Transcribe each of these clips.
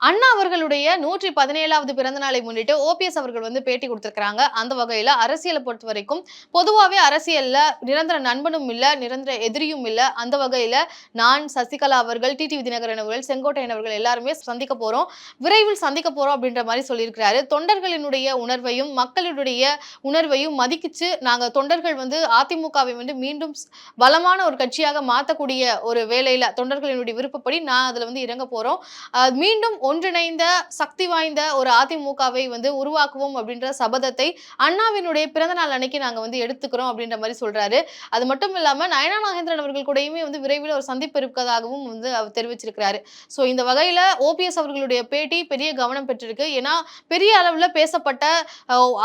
அண்ணா அவர்களுடைய நூற்றி பதினேழாவது பிறந்த நாளை முன்னிட்டு ஓபிஎஸ் அவர்கள் வந்து பேட்டி கொடுத்திருக்கிறாங்க. அந்த வகையில அரசியலை பொறுத்த வரைக்கும் பொதுவாகவே அரசியல்ல நிரந்தர நண்பனும் இல்ல நிரந்தர எதிரியும் இல்ல. அந்த வகையில நான் சசிகலா அவர்கள் டிடிவி தினகரன் அவர்கள் செங்கோட்டையன் அவர்கள் எல்லாருமே சந்திக்க போறோம். விரைவில் சந்திக்க போறோம் அப்படின்ற மாதிரி சொல்லியிருக்கிறாரு. தொண்டர்களினுடைய உணர்வையும் மக்களுடைய உணர்வையும் மதிக்கிச்சு நாங்க தொண்டர்கள் வந்து அதிமுகவை வந்து மீண்டும் ஸ்- பலமான ஒரு கட்சியாக மாற்றக்கூடிய ஒரு வேலையில தொண்டர்களினுடைய விருப்பப்படி நான் அதுல வந்து இறங்க போறோம். மீண்டும் ஒன்றிணைந்த சக்தி வாய்ந்த ஒரு அதிமுகவை வந்து உருவாக்குவோம் அப்படின்ற சபதத்தை அண்ணாவினுடைய பிறந்த நாள் அன்னைக்கு நாங்க வந்து எடுத்துக்கிறோம் அப்படின்ற மாதிரி சொல்றாரு. அது மட்டும் இல்லாம நயனா நாகேந்திரன் அவர்கள் கூடயுமே வந்து விரைவில் ஒரு சந்திப்பு இருப்பதாகவும் வந்து அவர் தெரிவிச்சிருக்கிறாரு. ஸோ இந்த வகையில ஓபிஎஸ் அவர்களுடைய பேட்டி பெரிய கவனம் பெற்றிருக்கு. ஏன்னா பெரிய அளவில் பேசப்பட்ட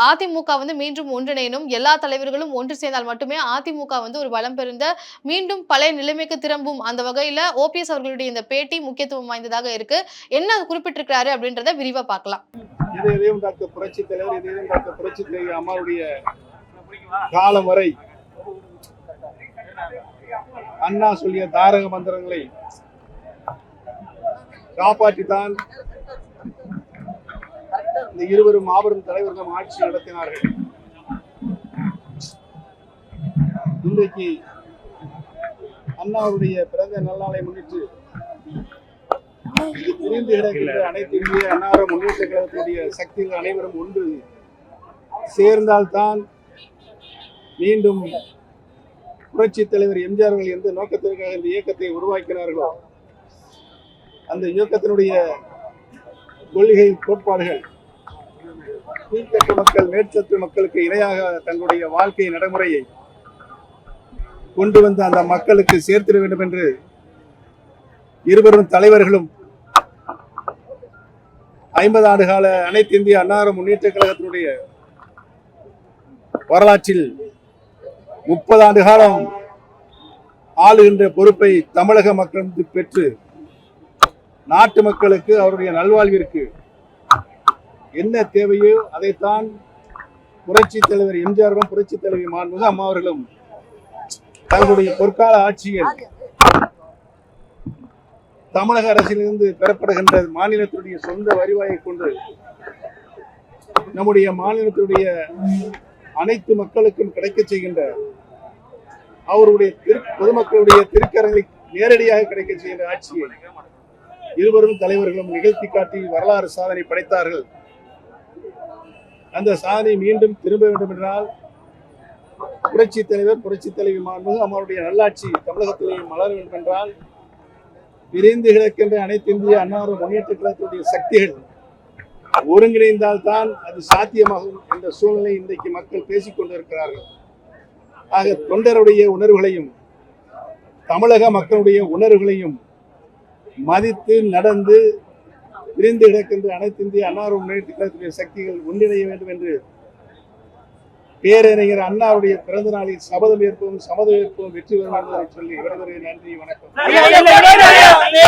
அதிமுக வந்து மீண்டும் ஒன்றிணையணும். எல்லா தலைவர்களும் ஒன்று சேர்ந்தால் மட்டுமே அதிமுக வந்து ஒரு பலம் பெருந்த மீண்டும் பழைய நிலைமைக்கு திரும்பும். அந்த வகையில ஓபிஎஸ் அவர்களுடைய இந்த பேட்டி முக்கியத்துவம் வாய்ந்ததாக இருக்கு. என்ன குறிப்பிட்டிருக்கிறாரு அப்படின்றத விரிவா பார்க்கலாம். இது இதையும் டாக்டர் புரட்சி தலைவர் இதையும் டாக்டர் புரட்சி தலைவர் அம்மாவுடைய காலம் வரை அண்ணா சொல்லிய தாரக மந்திரங்களை காப்பாற்றித்தான் இந்த இருவரும் மாபெரும் தலைவர்களும் ஆட்சி நடத்தினார்கள். இன்றைக்கு அண்ணாவுடைய பிறந்த நல்லாலை முன்னிட்டு பிரிந்து கிடக்கின்ற அனைத்து இந்திய அன்னார முன்னேற்ற கழகத்தினுடைய சக்திகள் அனைவரும் ஒன்று சேர்ந்தால்தான் மீண்டும் புரட்சி தலைவர் எம்ஜிஆர் அவர்கள் எந்த நோக்கத்திற்காக இந்த இயக்கத்தை உருவாக்கினார்களோ அந்த இயக்கத்தினுடைய கொள்கை கோட்பாடுகள் கீழ்த்தட்டு மக்கள் மேற்சத்து மக்களுக்கு இணையாக தங்களுடைய வாழ்க்கை நடைமுறையை கொண்டு வந்து அந்த மக்களுக்கு சேர்த்திட வேண்டும் என்று இருவரும் தலைவர்களும் ஐம்பது ஆண்டு கால அனைத்து இந்திய அன்னார முன்னேற்ற கழகத்தினுடைய வரலாற்றில் முப்பது ஆண்டு காலம் ஆளுகின்ற பொறுப்பை தமிழக மக்களுக்கு பெற்று நாட்டு மக்களுக்கு அவருடைய நல்வாழ்விற்கு என்ன தேவையோ அதைத்தான் புரட்சி தலைவர் எம்ஜிஆரும் புரட்சி தலைவி மாண்புக அம்மா அவர்களும் தங்களுடைய பொற்கால ஆட்சியில் தமிழக அரசிலிருந்து பெறப்படுகின்ற மாநிலத்தினுடைய சொந்த வருவாயை கொண்டு நம்முடைய மாநிலத்தினுடைய அனைத்து மக்களுக்கும் கிடைக்க செய்கின்ற அவருடைய திரு பொதுமக்களுடைய திருக்கரங்களை நேரடியாக கிடைக்க செய்கின்ற ஆட்சியை இருவரும் தலைவர்களும் நிகழ்த்தி காட்டி வரலாறு சாதனை படைத்தார்கள். அந்த சாதனை மீண்டும் திரும்ப வேண்டும் என்றால் புரட்சி தலைவர் புரட்சி தலைவி மாண்பு அம்மாவுடைய நல்லாட்சி தமிழகத்திலேயும் மலர வேண்டும் என்றால் விரைந்து கிடக்கின்ற அனைத்து இந்திய அன்னார முன்னேற்ற கழகத்துடைய சக்திகள் ஒருங்கிணைந்தால் தான் அது சாத்தியமாகும் என்ற சூழ்நிலை இன்றைக்கு மக்கள் பேசிக் கொண்டிருக்கிறார்கள் ஆக தொண்டருடைய உணர்வுகளையும் தமிழக மக்களுடைய உணர்வுகளையும் மதித்து நடந்து விரிந்து கிடக்கின்ற அனைத்து இந்திய அன்னார முன்னேற்ற கழகத்துடைய சக்திகள் ஒன்றிணைய வேண்டும் என்று பேரறிஞர் அண்ணாவுடைய பிறந்த நாளில் சபதம் ஏற்போம் சபதம் ஏற்போம் வெற்றி பெறும் என்று சொல்லி விடைபெறுகிறேன் நன்றி வணக்கம்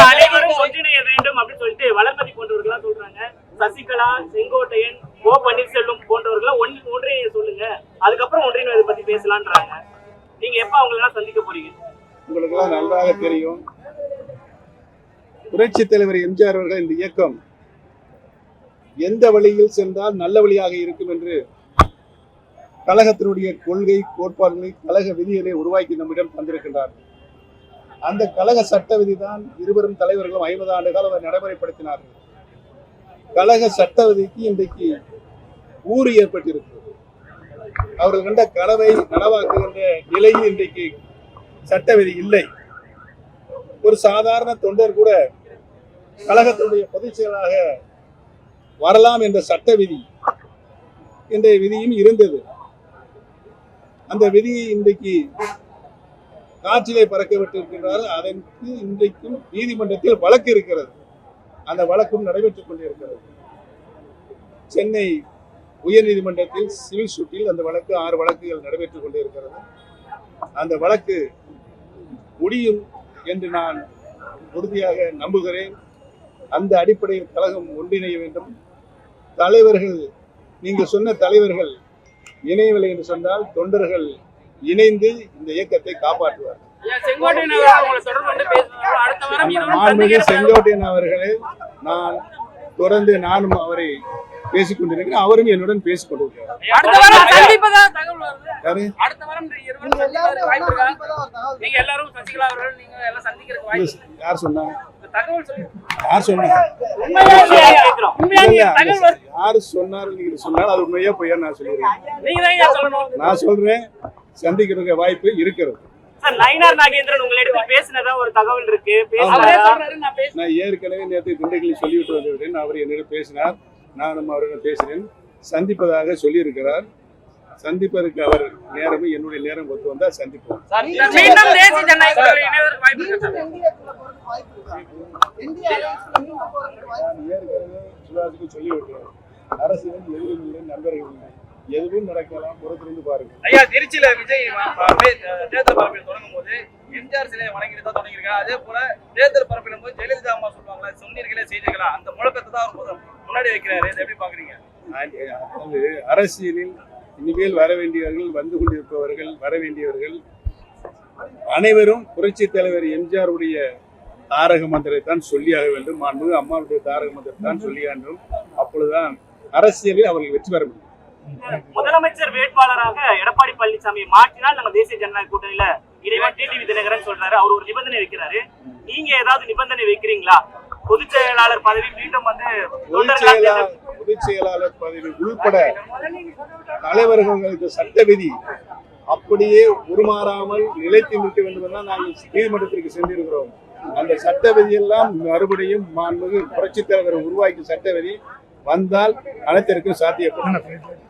அனைவரும் ஒன்றிணைய வேண்டும் அப்படின்னு சொல்லிட்டு வளர்மதி போன்றவர்கள்லாம் சொல்றாங்க சசிகலா செங்கோட்டையன் ஓ பன்னீர்செல்வம் போன்றவர்கள் ஒன்றி ஒன்றிய சொல்லுங்க. அதுக்கப்புறம் ஒன்றிணைவதை பத்தி பேசலான்றாங்க. நீங்க எப்ப அவங்களெல்லாம் சந்திக்க போறீங்க? உங்களுக்கு எல்லாம் நன்றாக தெரியும். புரட்சி தலைவர் எம்ஜிஆர் அவர்கள் இந்த இயக்கம் எந்த வழியில் சென்றால் நல்ல வழியாக இருக்கும் என்று கழகத்தினுடைய கொள்கை கோட்பாடுகளை கழக விதிகளை உருவாக்கி நம்மிடம் தந்திருக்கின்றார். அந்த கழக சட்ட விதி தான் இருவரும் தலைவர்களும் ஐம்பது ஆண்டு காலம் அதை நடைமுறைப்படுத்தினார்கள். கழக சட்ட விதிக்கு இன்றைக்கு ஊறு ஏற்பட்டிருக்கிறது. அவர்கள் கண்ட கனவை நனவாக்குகின்ற நிலையில் இன்றைக்கு சட்ட விதி இல்லை. ஒரு சாதாரண தொண்டர் கூட கழகத்தினுடைய பொதுச் செயலாக வரலாம் என்ற சட்ட விதி என்ற விதியும் இருந்தது. அந்த விதியை இன்றைக்கு காற்றிலே பறக்க விட்டிருக்கிறார் அதற்கு இன்றைக்கும் நீதிமன்றத்தில் வழக்கு இருக்கிறது. அந்த வழக்கும் நடைபெற்றுக் கொண்டிருக்கிறது. சென்னை உயர்நீதிமன்றத்தில் சிவில் சூட்டில் அந்த வழக்கு ஆறு வழக்குகள் நடைபெற்றுக் கொண்டிருக்கிறது. அந்த வழக்கு முடியும் என்று நான் உறுதியாக நம்புகிறேன். அந்த அடிப்படையில் கழகம் ஒன்றிணைய வேண்டும். தலைவர்கள் நீங்க சொன்ன தலைவர்கள் இணையவில்லை என்று சொன்னால் தொண்டர்கள் இணைந்து இந்த இயக்கத்தை காப்பாற்றுவார் மாண்புமிகு செங்கோட்டையன் அவர்களே நான் தொடர்ந்து நானும் அவரை பேசிக் கொண்டிருக்கிறேன் அவரும் என்னுடன் பேசிக் கொண்டிருக்கிறார் அடுத்த வாரம் சந்திப்பதா தகவல் வருது. யாரு? அடுத்த வாரம் இருவரும் சந்திப்பதற்கு வாய்ப்பு இருக்கா? நீங்க எல்லாரும் சசிகலா அவர்கள் நீங்க எல்லாம் சந்திக்கிறதுக்கு வாய்ப்பு யார் சொன்னா இந்த தகவல் சொல்லி. யார் சொன்னா உண்மையா கேக்குறோம் உண்மையா இல்ல, நீங்க இல்ல, தகவல் வருது யாரு சொன்னாரு நீங்க சொன்னாலும் அது உண்மையா பொய்யா நான் சொல்லணும். நான் சொல்றேன் சந்திக்கிறதுக்கு வாய்ப்பு இருக்கிறது. சார் நயினார் நாகேந்திரன் உங்களை எடுத்து பேசினதா ஒரு தகவல் இருக்கு? அவரே பேசுறாரா சொல்றாரு நான் பேச நான் ஏற்கனவே நேற்று திண்டுக்கல்லில் சொல்லிவிட்டு வந்துவிட்டேன் அவர் என்னிடம் பேசினார். நானும் அவரிடம் பேசினேன் சந்திப்பதாக சொல்லியிருக்கிறார். சந்திப்பதற்கு அவர் நேரமும் என்னுடைய நேரம் ஒத்து வந்தால் சந்திப்போம். சுபாஷுக்கு சொல்லிவிட்டேன். அரசியல் எதிரும் இல்லை நண்பர்கள் இல்லை. எதுவும் நடக்கலாம் பொறுத்திருந்து பாருங்க ஐயா திருச்சியில விஜய் தேர்தல் பரப்பில் தொடங்கும் போது எம்ஜிஆர் சிலையை வணங்கிட்டு தான் தொடங்கியிருக்காங்க அதே போல தேர்தல் பரப்பிலும் போது ஜெயலலிதா அம்மா சொல்லுவாங்களா சொன்னீர்களே செய்தீர்களா? அந்த முழக்கத்தை தான் அவர் முத- முன்னாடி வைக்கிறாரு. எப்படி பாக்குறீங்க அரசியலில் இனிமேல் வர வேண்டியவர்கள் வந்து கொண்டிருப்பவர்கள் வர வேண்டியவர்கள் அனைவரும் புரட்சி தலைவர் எம்ஜிஆருடைய தாரக மந்திரத்தான் சொல்லியாக வேண்டும். மாண்பு அம்மாவுடைய தாரக சொல்லியாக வேண்டும். அப்பொழுதுதான் அரசியலில் அவர்கள் வெற்றி பெற முடியும். முதலமைச்சர் வேட்பாளராக எடப்பாடி பழனிசாமியை மாற்றினால் நம்ம தேசிய ஜனநாயக கூட்டணியில இறைவன் டிடிவி தினகரன் சொல்றாரு. அவர் ஒரு நிபந்தனை வைக்கிறாரு. நீங்க ஏதாவது நிபந்தனை வைக்கிறீங்களா? பொதுச் செயலாளர் பதவி மீண்டும் வந்து பொதுச் செயலாளர் பதவி உள்பட தலைவர்களுக்கு சட்ட விதி அப்படியே உருமாறாமல் நிலைத்து நிற்க வேண்டும் என நாங்கள் நீதிமன்றத்திற்கு சென்றிருக்கிறோம். அந்த சட்ட விதியெல்லாம் மறுபடியும் மாண்புமிகு புரட்சித் தலைவர் உருவாக்கிய சட்ட விதி வந்தால் அனைத்திற்கும் சாத்தியப்படும்.